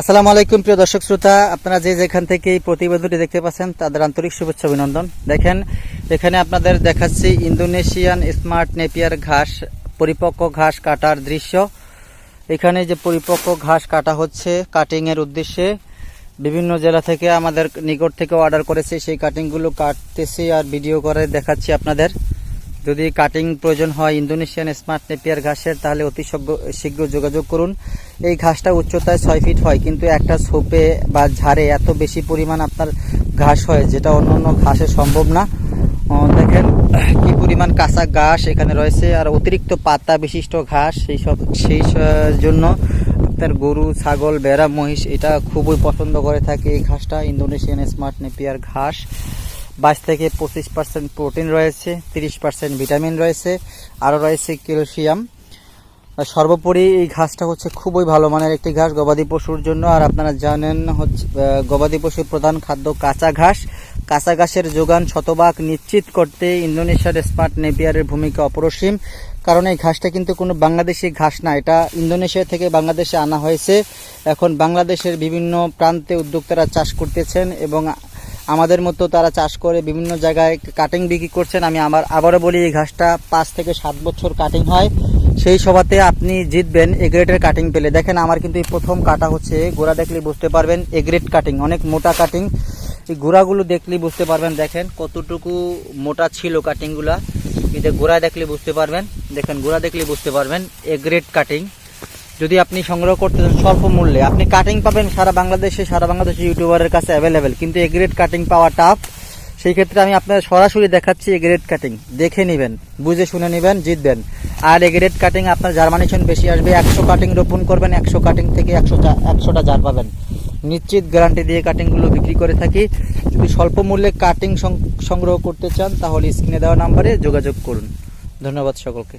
আসসালামু আলাইকুম, প্রিয় দর্শক শ্রোতা। আপনারা যে যেখান থেকে এই প্রতিবেদনটি দেখতে পাচ্ছেন, তাদের আন্তরিক শুভেচ্ছা অভিনন্দন। দেখেন, এখানে আপনাদের দেখাচ্ছি ইন্দোনেশিয়ান স্মার্ট নেপিয়ার ঘাস, পরিপক্ক ঘাস কাটার দৃশ্য। এখানে যে পরিপক্ক ঘাস কাটা হচ্ছে কাটিং এর উদ্দেশ্যে। বিভিন্ন জেলা থেকে আমাদের নিকট থেকে অর্ডার করেছে, সেই কাটিংগুলো কাটতেছি আর ভিডিও করে দেখাচ্ছি আপনাদের। যদি কাটিং প্রয়োজন হয় ইন্দোনেশিয়ান স্মার্ট নেপিয়ার ঘাসের, তাহলে অতি শীঘ্র যোগাযোগ করুন। এই ঘাসটা উচ্চতায় ছয় ফিট হয়, কিন্তু একটা ছোপে বা ঝাড়ে এত বেশি পরিমাণ আপনার ঘাস হয়, যেটা অন্য অন্য ঘাসে সম্ভব না। দেখেন কি পরিমাণ কাঁচা ঘাস এখানে রয়েছে, আর অতিরিক্ত পাতা বিশিষ্ট ঘাস, সেই সব সেই জন্য আপনার গরু, ছাগল বেড়া মহিষ, এটা খুবই পছন্দ করে থাকে এই ঘাসটা, ইন্দোনেশিয়ান স্মার্ট নেপিয়ার ঘাস। বাইশ থেকে পঁচিশ পার্সেন্ট প্রোটিন রয়েছে, তিরিশ পার্সেন্ট ভিটামিন রয়েছে, আরও রয়েছে ক্যালসিয়াম। সর্বোপরি এই ঘাসটা হচ্ছে খুবই ভালো মানের একটি ঘাস গবাদি পশুর জন্য। আর আপনারা জানেন হচ্ছে গবাদি পশুর প্রধান খাদ্য কাঁচা ঘাস। কাঁচা ঘাসের যোগান শতভাগ নিশ্চিত করতে ইন্দোনেশিয়ার স্মার্ট নেপিয়ারের ভূমিকা অপরসীম। কারণ এই ঘাসটা কিন্তু কোনো বাংলাদেশি ঘাস না, এটা ইন্দোনেশিয়া থেকে বাংলাদেশে আনা হয়েছে। এখন বাংলাদেশের বিভিন্ন প্রান্তে উদ্যোক্তারা চাষ করতেছেন এবং আমাদের মতো তারা চাষ করে বিভিন্ন জায়গায় কাটিং বিক্রি করছেন। আমি আমার, আবারও বলি, এই ঘাসটা পাঁচ থেকে সাত বছর কাটিং হয়। সেই সভাতে আপনি জিতবেন এগ্রেটের কাটিং পেলে। দেখেন, আমার কিন্তু এই প্রথম কাটা হচ্ছে, গোড়া দেখলে বুঝতে পারবেন এগ্রেট কাটিং অনেক মোটা কাটিং এই গোড়াগুলো দেখলেই বুঝতে পারবেন, দেখেন কতটুকু মোটা ছিল কাটিংগুলা এটা গোড়া দেখলে বুঝতে পারবেন, দেখেন গোড়া দেখলে বুঝতে পারবেন এগ্রেট কাটিং যদি আপনি সংগ্রহ করতে চান স্বল্প মূল্যে, আপনি কাটিং পাবেন সারা বাংলাদেশে সারা বাংলাদেশে ইউটিউবারের কাছে অ্যাভেলেবেল কিন্তু এ গ্রেড কাটিং পাওয়া টাফ সেই ক্ষেত্রে আমি আপনার সরাসরি দেখাচ্ছি এ গ্রেড কাটিং দেখে নেবেন, বুঝে শুনে নেবেন, জিতবেন। আর এ গ্রেড কাটিং আপনার জার্মানেশন বেশি আসবে, একশো কাটিং রোপণ করবেন, একশো কাটিং থেকে একশো একশোটা জার পাবেন। নিশ্চিত গ্যারান্টি দিয়ে কাটিংগুলো বিক্রি করে থাকি। যদি স্বল্প মূল্যে কাটিং সংগ্রহ করতে চান, তাহলে স্ক্রিনে দেওয়া নাম্বারে যোগাযোগ করুন। ধন্যবাদ সকলকে।